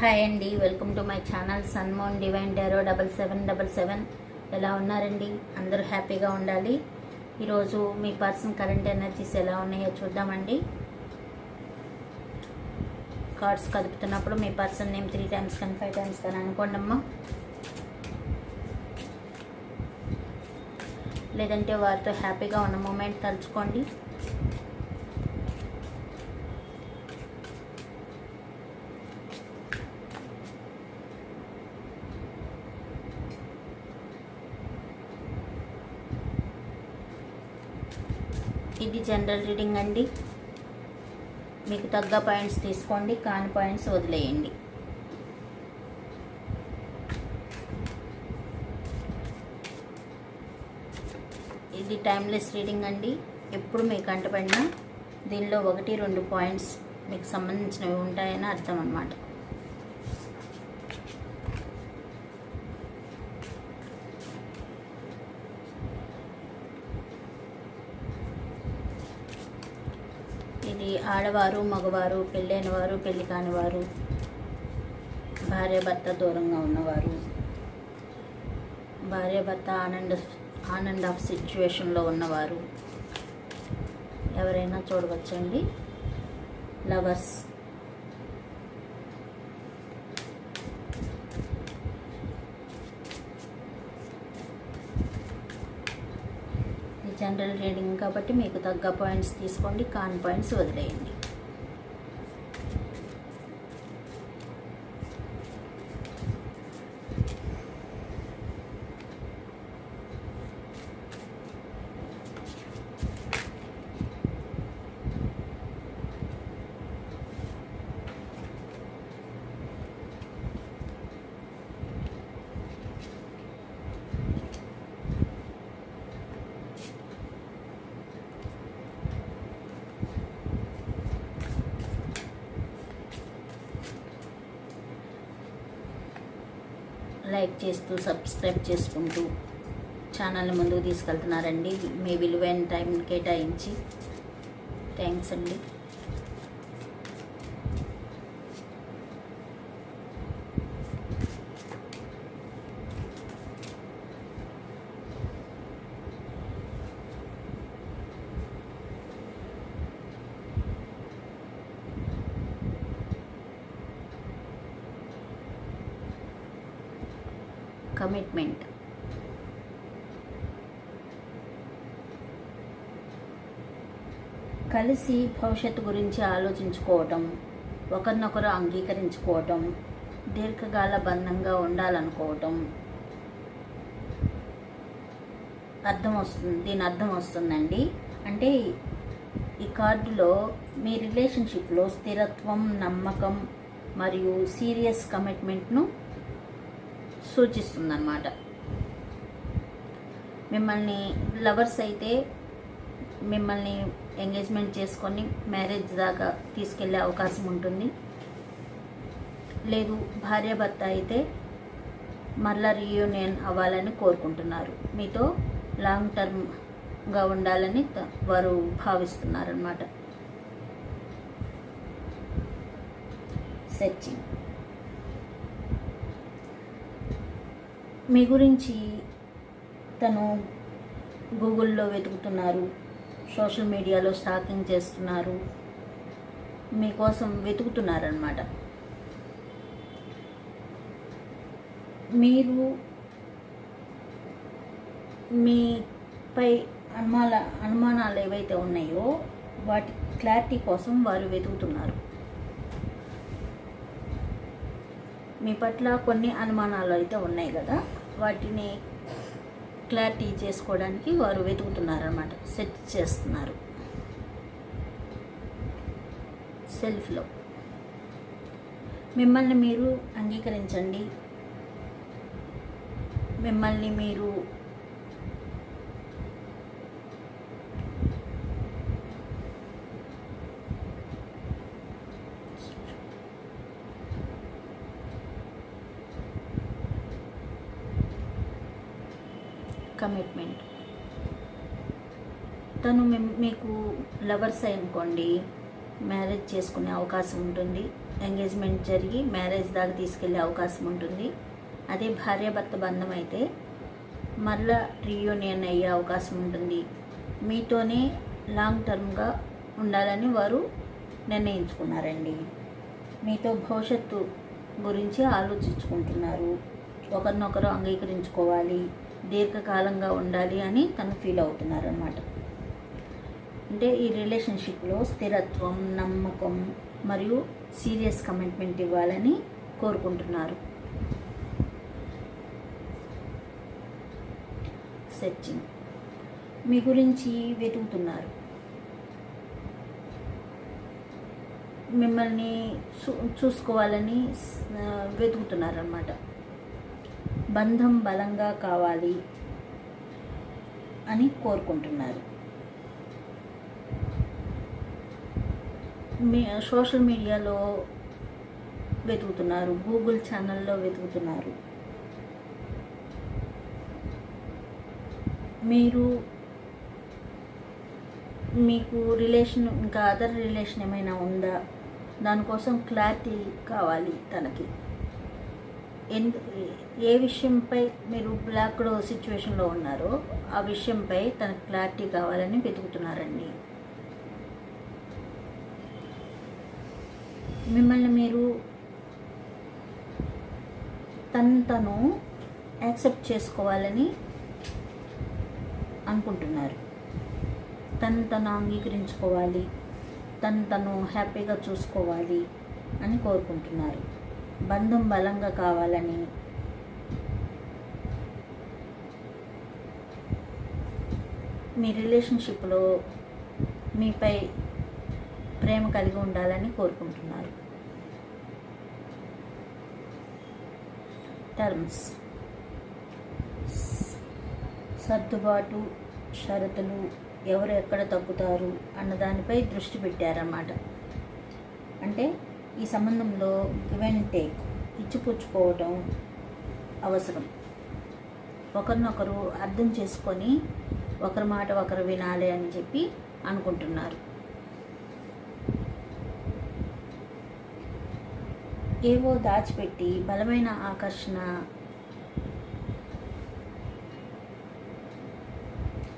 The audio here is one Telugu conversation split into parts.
హాయ్ అండి welcome to my channel సన్మోన్ divine డెరో double seven double seven. ఎలా ఉన్నారండి? అందరూ హ్యాపీగా ఉండాలి. ఈరోజు మీ పర్సన్ కరెంట్ ఎనర్జీస్ ఎలా ఉన్నాయో చూద్దామండి. కార్డ్స్ కదుపుతున్నప్పుడు మీ పర్సన్ నేమ్ త్రీ టైమ్స్ కానీ ఫైవ్ టైమ్స్ కానీ అనుకోండి అమ్మా. లేదంటే వారితో హ్యాపీగా ఉన్న మూమెంట్ తలుచుకోండి. ఇది జనరల్ రీడింగ్ అండి. మీకు తగ్గ పాయింట్స్ తీసుకోండి కాని పాయింట్స్ వదిలేయండి. ఇది టైమ్లెస్ రీడింగ్ అండి. ఎప్పుడు మీకు అంటపడినా దీనిలో ఒకటి రెండు పాయింట్స్ మీకు సంబంధించినవి ఉంటాయని అర్థం అన్నమాట ఇది ఆడవారు మగవారు పెళ్ళైన వారు పెళ్ళి కాని వారు భార్య భర్త దూరంగా ఉన్నవారు. భార్య భర్త ఆనంద ఆనంద్ ఆఫ్ సిచ్యువేషన్లో ఉన్నవారు. ఎవరైనా చూడవచ్చండి. లవర్స్. మెంటల్ రీడింగ్ కాబట్టి మీకు తగ్గ పాయింట్స్ తీసుకోండి. కాన్ పాయింట్స్ వదిలేయండి. లైక్ చేస్తూ సబ్స్క్రైబ్ చేసుకుంటూ ఛానల్ని ముందుకు తీసుకెళ్తున్నారండి. మీ విలువైన టైం కేటాయించి. థ్యాంక్స్ అండి. కమిట్మెంట్ కలిసి భవిష్యత్తు గురించి ఆలోచించుకోవటం ఒకరినొకరు అంగీకరించుకోవటం దీర్ఘకాల బంధంగా ఉండాలనుకోవటం. అర్థం వస్తుంది దీని అర్థం వస్తుందండి. అంటే ఈ కార్డులో మీ రిలేషన్షిప్లో స్థిరత్వం నమ్మకం మరియు సీరియస్ కమిట్మెంట్ను సూచిస్తుందన్నమాట. మిమ్మల్ని లవర్స్ అయితే మిమ్మల్ని ఎంగేజ్మెంట్ చేసుకొని మ్యారేజ్ దాకా తీసుకెళ్ళే అవకాశం ఉంటుంది. లేదు భార్యాభర్త అయితే మరలా రీయూనియన్ అవ్వాలని కోరుకుంటున్నారు. మీతో లాంగ్ టర్మ్గా ఉండాలని వారు భావిస్తున్నారన్నమాట. సెర్చింగ్. మీ గురించి తను గూగుల్లో వెతుకుతున్నారు సోషల్ మీడియాలో స్టాకింగ్ చేస్తున్నారు మీకోసం వెతుకుతున్నారనమాట మీరు మీపై అనుమాన అనుమానాలు ఏవైతే ఉన్నాయో వాటి క్లారిటీ కోసం వారు వెతుకుతున్నారు. మీ పట్ల కొన్ని అనుమానాలు అయితే ఉన్నాయి కదా? వాటిని క్లారిటీ చేసుకోవడానికి వారు వెతుకుతున్నారన్నమాట. సెట్ చేస్తున్నారు. సెల్ఫ్లో. మిమ్మల్ని మీరు అంగీకరించండి. మిమ్మల్ని మీరు కమిట్మెంట్ తను మిమ్- మీకు లవర్స్ అనుకోండి మ్యారేజ్ చేసుకునే అవకాశం ఉంటుంది. ఎంగేజ్మెంట్ జరిగి మ్యారేజ్ దాకా తీసుకెళ్ళే అవకాశం ఉంటుంది. అదే భార్యాభర్త బంధం అయితే మళ్ళా రీయూనియన్ అయ్యే అవకాశం ఉంటుంది. మీతోనే లాంగ్ టర్మ్గా ఉండాలని వారు నిర్ణయించుకున్నారండి. మీతో భవిష్యత్తు గురించి ఆలోచించుకుంటున్నారు. ఒకరినొకరు అంగీకరించుకోవాలి. దీర్ఘకాలంగా ఉండాలి అని తను ఫీల్ అవుతున్నారు అనమాట అంటే ఈ రిలేషన్షిప్లో స్థిరత్వం నమ్మకం మరియు సీరియస్ కమిట్మెంట్ ఇవ్వాలని కోరుకుంటున్నారు. సెర్చింగ్ మీ గురించి వెతుకుతున్నారు. మిమ్మల్ని చూ చూసుకోవాలని ఆ, వెతుకుతున్నారన్నమాట. బంధం బలంగా కావాలి అని కోరుకుంటున్నారు. మీ సోషల్ మీడియాలో వెతుకుతున్నారు గూగుల్ ఛానల్లో వెతుకుతున్నారు. మీరు మీకు రిలేషన్ ఇంకా అదర్ రిలేషన్ ఏమైనా ఉందా? దానికోసం క్లారిటీ కావాలి తనకి. ఎందు ఏ విషయంపై మీరు బ్లాక్డ్ సిచ్యువేషన్లో ఉన్నారో ఆ విషయంపై తనకు క్లారిటీ కావాలని వెతుకుతున్నారండి. మిమ్మల్ని మీరు తను తను యాక్సెప్ట్ చేసుకోవాలని అనుకుంటున్నారు. తను తను అంగీకరించుకోవాలి. తను తను హ్యాపీగా చూసుకోవాలి అని కోరుకుంటున్నారు. బంధం బలంగా కావాలని. మీ రిలేషన్షిప్లో మీపై ప్రేమ కలిగి ఉండాలని కోరుకుంటున్నారు. టర్మ్స్. సర్దుబాటు షరతులు ఎవరు ఎక్కడ తగ్గుతారు అన్న దానిపై దృష్టి పెట్టారన్నమాట. అంటే ఈ సంబంధంలో గివ్ అండ్ టేక్ ఇచ్చిపుచ్చుకోవటం అవసరం. ఒకరినొకరు అర్థం చేసుకొని ఒకరి మాట ఒకరు వినాలి అని చెప్పి అనుకుంటున్నారు. ఏవో దాచిపెట్టి బలమైన ఆకర్షణ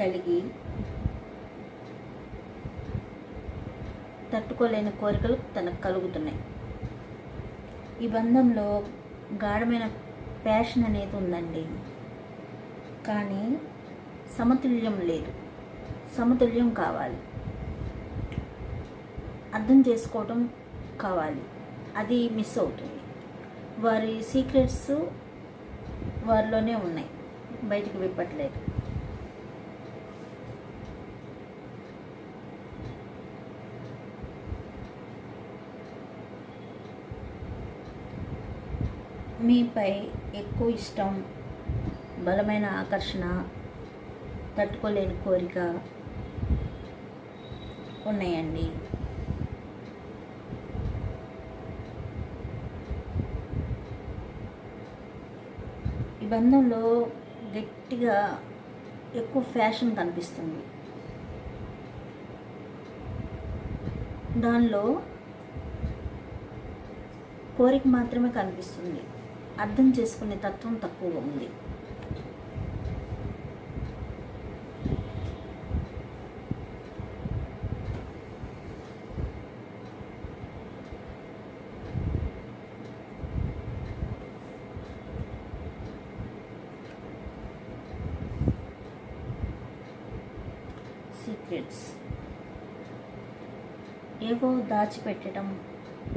కలిగి తట్టుకోలేని కోరికలు తనకు కలుగుతున్నాయి. ఈ బంధంలో గాఢమైన ప్యాషన్ అనేది ఉందండి. కానీ సమతుల్యం లేదు. సమతుల్యం కావాలి. అర్థం చేసుకోవటం కావాలి. అది మిస్ అవుతుంది. వారి సీక్రెట్స్ వారిలోనే ఉన్నాయి. బయటికి విప్పట్లేదు. మీపై ఎక్కువ ఇష్టం బలమైన ఆకర్షణ తట్టుకోలేని కోరిక ఉన్నాయండి. ఈ బంధంలో గట్టిగా ఎక్కువ ఫ్యాషన్ కనిపిస్తుంది. దానిలో కోరిక మాత్రమే కనిపిస్తుంది. అర్థం చేసుకునే తత్వం తక్కువగా ఉంది. సీక్రెట్స్ ఏవో దాచిపెట్టడం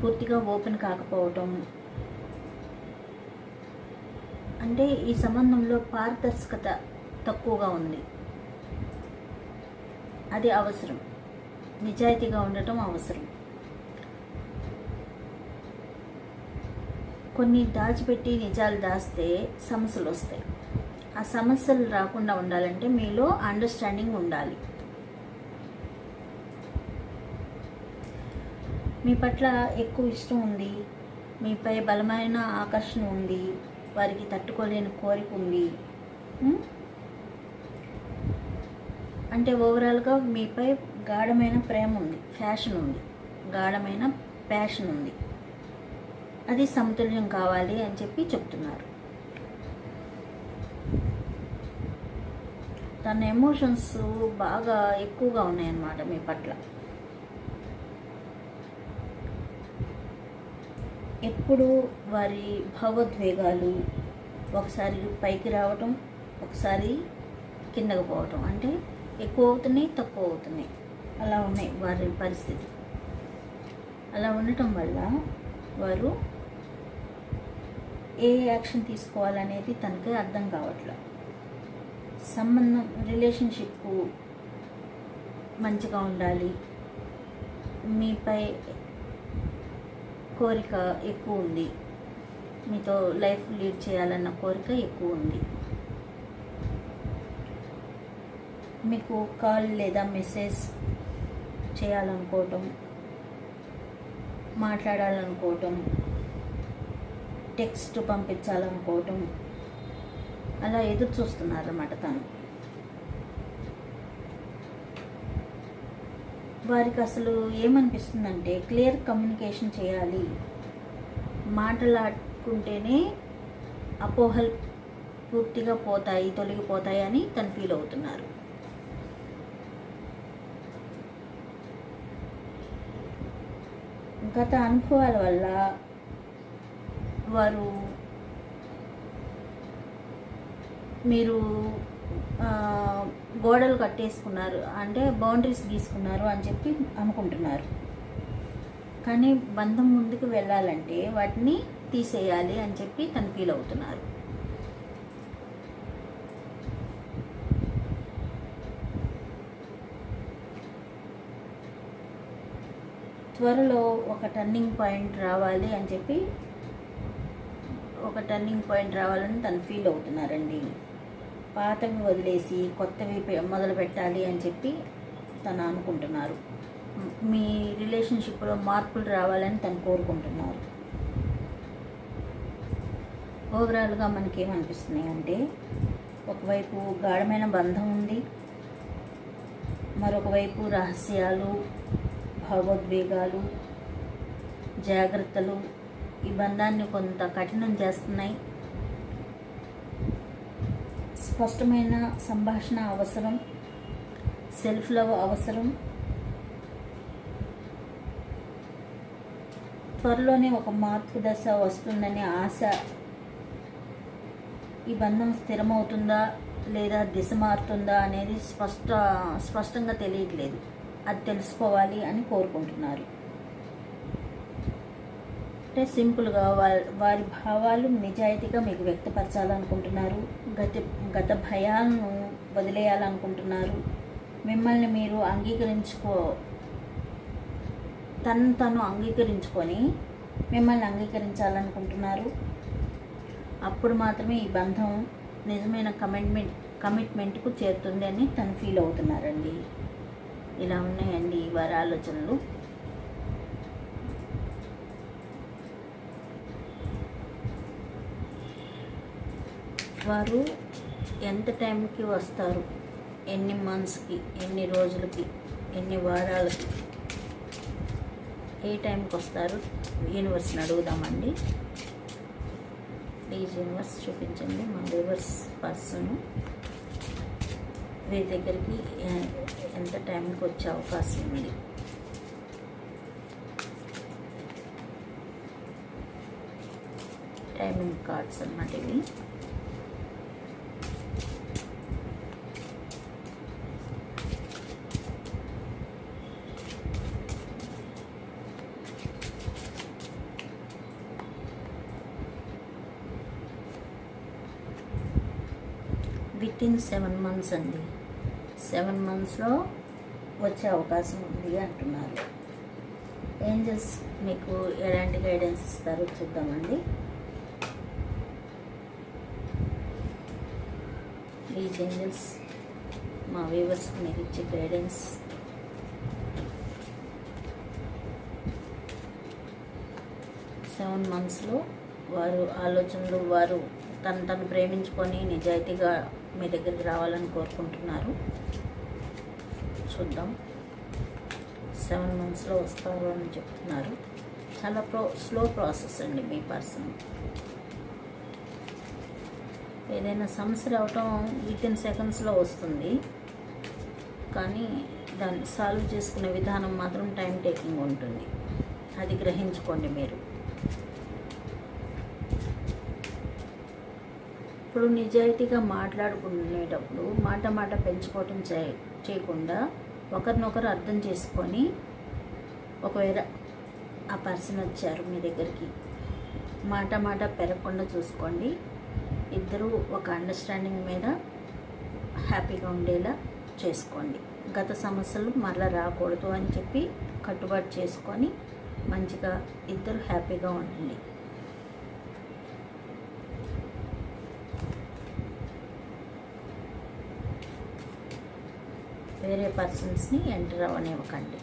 పూర్తిగా ఓపెన్ కాకపోవటం అంటే ఈ సంబంధంలో పారదర్శకత తక్కువగా ఉంది. అది అవసరం. నిజాయితీగా ఉండటం అవసరం. కొన్ని దాచిపెట్టి నిజాలు దాస్తే సమస్యలు వస్తాయి. ఆ సమస్యలు రాకుండా ఉండాలంటే మీలో అండర్స్టాండింగ్ ఉండాలి. మీ పట్ల ఎక్కువ ఇష్టం ఉంది. మీపై బలమైన ఆకర్షణ ఉంది. వారికి తట్టుకోలేని కోరిక ఉంది. అంటే ఓవరాల్గా మీపై గాఢమైన ప్రేమ ఉంది ఫ్యాషన్ ఉంది గాఢమైన ప్యాషన్ ఉంది. అది సమతుల్యం కావాలి అని చెప్పి చెప్తున్నారు. తన ఎమోషన్స్ బాగా ఎక్కువగా ఉన్నాయన్నమాట మీ పట్ల. ఎప్పుడు వారి భావోద్వేగాలు ఒకసారి పైకి రావటం ఒకసారి కిందకు పోవటం. అంటే ఎక్కువ అవుతున్నాయి తక్కువ అవుతున్నాయి. అలా ఉన్నాయి వారి పరిస్థితి. అలా ఉండటం వల్ల వారు ఏ యాక్షన్ తీసుకోవాలనేది తనకి అర్థం కావట్లేదు సంబంధం రిలేషన్షిప్ మంచిగా ఉండాలి. మీపై కోరిక ఎక్కువ ఉంది. మీతో లైఫ్ లీడ్ చేయాలన్న కోరిక ఎక్కువ ఉంది. మీకు కాల్ లేదా మెసేజ్ చేయాలనుకోవటం మాట్లాడాలనుకోవటం టెక్స్ట్ పంపించాలనుకోవటం అలా ఎదురు చూస్తున్నారన్నమాట తను. వారికి అసలు ఏమనిపిస్తుందంటే క్లియర్ కమ్యూనికేషన్ చేయాలి. మాటలాడుకుంటేనే అపోహలు పూర్తిగా పోతాయి తొలగిపోతాయి అని తను ఫీల్ అవుతున్నారు. గత అనుభవాల వల్ల వారు మీరు గోడలు కట్టేసుకున్నారు. అంటే బౌండరీస్ గీసుకున్నారు అని చెప్పి అనుకుంటున్నారు. కానీ బంధం ముందుకు వెళ్ళాలంటే వాటిని తీసేయాలి అని చెప్పి తను ఫీల్ అవుతున్నారు. త్వరలో ఒక టర్నింగ్ పాయింట్ రావాలి అని చెప్పి ఒక టర్నింగ్ పాయింట్ రావాలని తను ఫీల్ అవుతున్నారండి. పాతవి వదిలేసి కొత్తవి మొదలు పెట్టాలి అని చెప్పి తను అనుకుంటున్నారు. మీ రిలేషన్షిప్లో మార్పులు రావాలని తను కోరుకుంటున్నారు. ఓవరాల్గా మనకేమనిపిస్తున్నాయి అంటే ఒకవైపు గాఢమైన బంధం ఉంది మరొక వైపు రహస్యాలు భావోద్వేగాలు జాగ్రత్తలు ఈ బంధాన్ని కొంత కఠినం చేస్తున్నాయి. స్పష్టమైన సంభాషణ అవసరం సెల్ఫ్ లవ్ అవసరం. త్వరలోనే ఒక మార్పు దశ వస్తుందనే ఆశ. ఈ బంధం స్థిరమవుతుందా లేదా దిశ మారుతుందా అనేది స్పష్ట స్పష్టంగా తెలియట్లేదు. అది తెలుసుకోవాలి అని కోరుకుంటున్నారు. అంటే సింపుల్గా వారి వారి భావాలు నిజాయితీగా మీకు వ్యక్తపరచాలనుకుంటున్నారు. గత గత భయాలను వదిలేయాలనుకుంటున్నారు. మిమ్మల్ని మీరు అంగీకరించుకో తను తను అంగీకరించుకొని మిమ్మల్ని అంగీకరించాలనుకుంటున్నారు. అప్పుడు మాత్రమే ఈ బంధం నిజమైన కమిట్మెంట్ కమిట్మెంట్కు చేరుతుంది అని తను ఫీల్ అవుతున్నారండి. ఇలా ఉన్నాయండి ఈ వారి ఆలోచనలు వారు ఎంత టైంకి వస్తారు? ఎన్ని మంత్స్కి? ఎన్ని రోజులకి? ఎన్ని వారాలకి? ఏ టైంకి వస్తారు? యూనివర్స్ని అడుగుదామండి. ప్లీజ్ యూనివర్స్ చూపించండి. మా రివర్స్ పర్సన్ వీరి దగ్గరికి ఎంత టైంకి వచ్చే అవకాశం ఉంది? టైమింగ్ కార్డ్స్ అన్నమాట ఇవి. విత్ ఇన్ సెవెన్ మంత్స్ అండి సెవెన్ మంత్స్లో వచ్చే అవకాశం ఉంది అంటున్నారు. ఏంజల్స్ మీకు ఎలాంటి గైడెన్స్ ఇస్తారో చూద్దామండి. ఈ ఏంజల్స్ మా వ్యూవర్స్కి మీరు ఇచ్చే గైడెన్స్ సెవెన్ మంత్స్లో వారు ఆలోచనలు వారు తను తను ప్రేమించుకొని నిజాయితీగా మీ దగ్గరికి రావాలని కోరుకుంటున్నారు. చూద్దాం. సెవెన్ మంత్స్లో వస్తారు అని చెప్తున్నారు. చాలా ప్రో స్లో ప్రాసెస్ అండి మీ పర్సన్. ఏదైనా సమస్య రావటం విత్ ఇన్ సెకండ్స్లో వస్తుంది. కానీ దాన్ని సాల్వ్ చేసుకునే విధానం మాత్రం టైం టేకింగ్ ఉంటుంది. అది గ్రహించుకోండి మీరు. ఇప్పుడు నిజాయితీగా మాట్లాడుకునేటప్పుడు మాట మాట పెంచుకోవటం చే చేయకుండా ఒకరినొకరు అర్థం చేసుకొని ఒకవేళ ఆ పర్సన్ వచ్చారు మీ దగ్గరికి మాట మాట పెరగకుండా చూసుకోండి. ఇద్దరూ ఒక అండర్స్టాండింగ్ మీద హ్యాపీగా ఉండేలా చేసుకోండి. గత సమస్యలు మరలా రాకూడదు అని చెప్పి కట్టుబాటు చేసుకొని మంచిగా ఇద్దరు హ్యాపీగా ఉండండి. వేరే పర్సన్స్ని ఎంటర్ అవ్వనివ్వకండి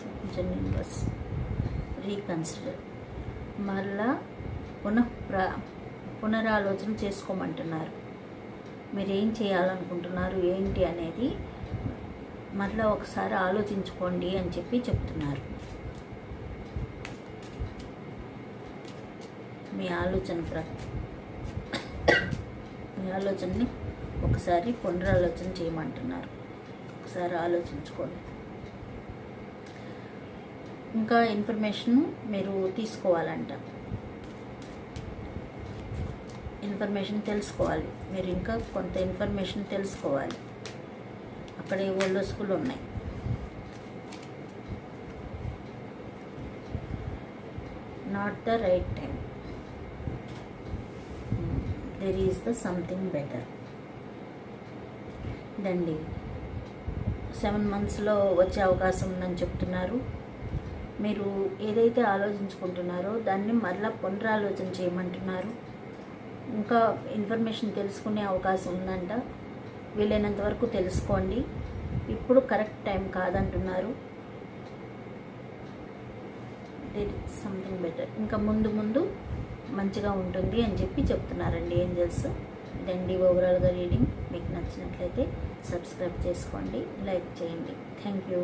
చూపించండి యూనివర్స్ రీకన్సిడర్ మరలా పునః పునరాలోచన చేసుకోమంటున్నారు. మీరు ఏం చేయాలనుకుంటున్నారు ఏంటి అనేది మరలా ఒకసారి ఆలోచించుకోండి అని చెప్పి చెప్తున్నారు. మీ ఆలోచన ప్ర మీ ఆలోచనని ఒకసారి పునరాలోచన చేయమంటున్నారు. ఒకసారి ఆలోచించుకోండి. ఇంకా ఇన్ఫర్మేషన్ మీరు తీసుకోవాలంట. ఇన్ఫర్మేషన్ తెలుసుకోవాలి. మీరు ఇంకా కొంత ఇన్ఫర్మేషన్ తెలుసుకోవాలి. అక్కడ ఓల్డ్ స్కూల్ ఉన్నాయి. Not the right time there is the something better Dandi seven మంత్స్లో వచ్చే అవకాశం ఉందని చెప్తున్నారు. మీరు ఏదైతే ఆలోచించుకుంటున్నారో దాన్ని మరలా పునరాలోచన చేయమంటున్నారు. ఇంకా ఇన్ఫర్మేషన్ తెలుసుకునే అవకాశం ఉందంట. వీలైనంత వరకు తెలుసుకోండి. ఇప్పుడు కరెక్ట్ టైం కాదంటున్నారు. దిర్ సంథింగ్ బెటర్ ఇంకా ముందు ముందు మంచిగా ఉంటుంది అని చెప్పి చెప్తున్నారండి ఏంజల్స్. ఇదండి ఓవరాల్గా రీడింగ్. మీకు నచ్చినట్లయితే సబ్స్క్రైబ్ చేసుకోండి లైక్ చేయండి. Thank you.